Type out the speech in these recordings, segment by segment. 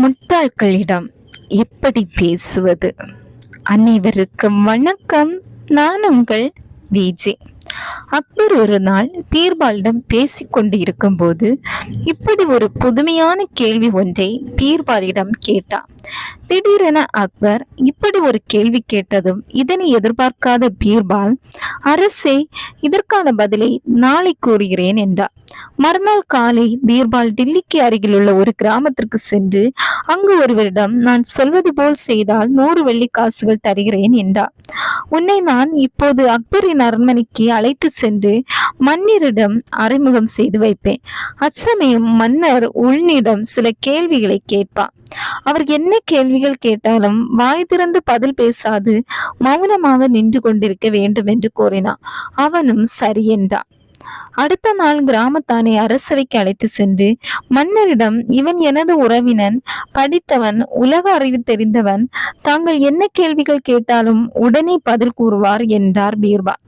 முட்டாள்களிடம் எப்படி பேசுவது. அனைவருக்கும் வணக்கம். நான் உங்கள் விஜே. அக்பர் ஒரு நாள் பீர்பாலிடம் பேசிக் கொண்டு இருக்கும்போது இப்படி ஒரு புதுமையான கேள்வி ஒன்றை பீர்பாலிடம் கேட்டார் திடீரென அக்பர் இப்படி ஒரு கேள்வி கேட்டதும் இதனை எதிர்பார்க்காத பீர்பால் அரசே இதற்கான பதிலை நாளை கூறுகிறேன் என்றார். மறுநாள் காலை பீர்பால் டில்லிக்கு அருகிலுள்ள ஒரு கிராமத்திற்கு சென்று அங்கு ஒருவரிடம் நான் சொல்வது போல் செய்தால் நூறு வெள்ளி காசுகள் தருகிறேன் என்றார். உன்னை நான் இப்போது அக்பரின் அரண்மனைக்கு அழைத்து சென்று மன்னரிடம் அறிமுகம் செய்து வைப்பேன். அச்சமயம் மன்னர் உள்னிடம் சில கேள்விகளை கேட்பார். அவர் என்ன கேள்விகள் கேட்டாலும் வாய் திறந்து பதில் பேசாது மௌனமாக நின்று கொண்டிருக்க வேண்டும் என்று கூறினார். அவனும் சரி என்றான் அடுத்த நாள் கிராமத்தானை அரசவைக்கு அழைத்து சென்று மன்னரிடம் இவன் எனது உறவினன் படித்தவன் உலக அறிவு தெரிந்தவன் தாங்கள் என்ன கேள்விகள் கேட்டாலும் உடனே பதில் கூறுவார் என்றார் பீர்பால்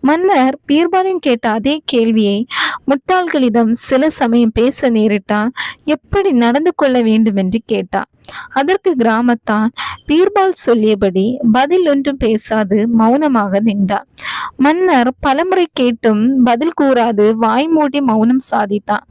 மன்னர் பீர்பாலின் கேட்ட அதே கேள்வியை முட்டாள்களிடம் சில சமயம் பேச நேரிட்டால் எப்படி நடந்து கொள்ள வேண்டும் என்று கேட்டார் அதற்கு கிராமத்தான் பீர்பால் சொல்லியபடி பதில் ஒன்றும் பேசாது மௌனமாக நின்றார் மன்னர் பலமுறை கேட்டும் பதில் கூறாது வாய் மூடி மௌனம் சாதித்தான்.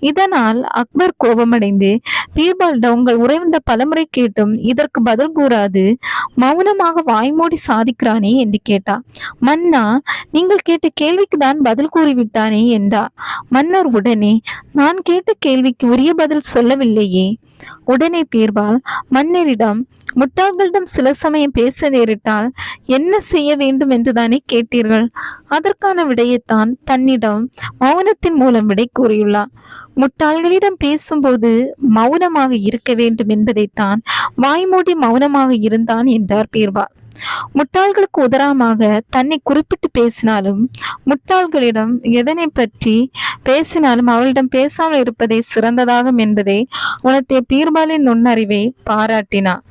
இதனால் அக்பர் கோபமடைந்து பீர்பாலிடம் உங்கள் உறவினர் பலமுறை கேட்டும் இதற்கு பதில் கூறாது மௌனமாக வாய்மூடி சாதிக்கிறானே என்று கேட்டா மன்னா நீங்கள் கேட்ட கேள்விக்கு தான் பதில் கூறிவிட்டானே என்றார் மன்னர் உடனே நான் கேட்ட கேள்விக்கு உரிய பதில் சொல்லவில்லையே. உடனே பீர்பால் மன்னரிடம் முட்டாள்களிடம் சில சமயம் பேச நேரிட்டால் என்ன செய்ய வேண்டும் என்றுதானே கேட்டீர்கள்? அதற்கான விடையைத்தான் தன்னிடம் மௌனத்தின் மூலம் விடை கூறியுள்ளார். முட்டாள்களிடம் பேசும்போது மௌனமாக இருக்க வேண்டும் என்பதைத்தான் வாய்மூடி மௌனமாக இருந்தான் என்றார் பீர்வா முட்டாள்களுக்கு உதராமாக தன்னை குறிப்பிட்டு பேசினாலும் முட்டாள்களிடம் எதனை பற்றி பேசினாலும் அவளிடம் பேசாமல் இருப்பதே சிறந்ததாகும் என்பதை உணர்த்திய பீர்பாலின் நுண்ணறிவை பாராட்டினார்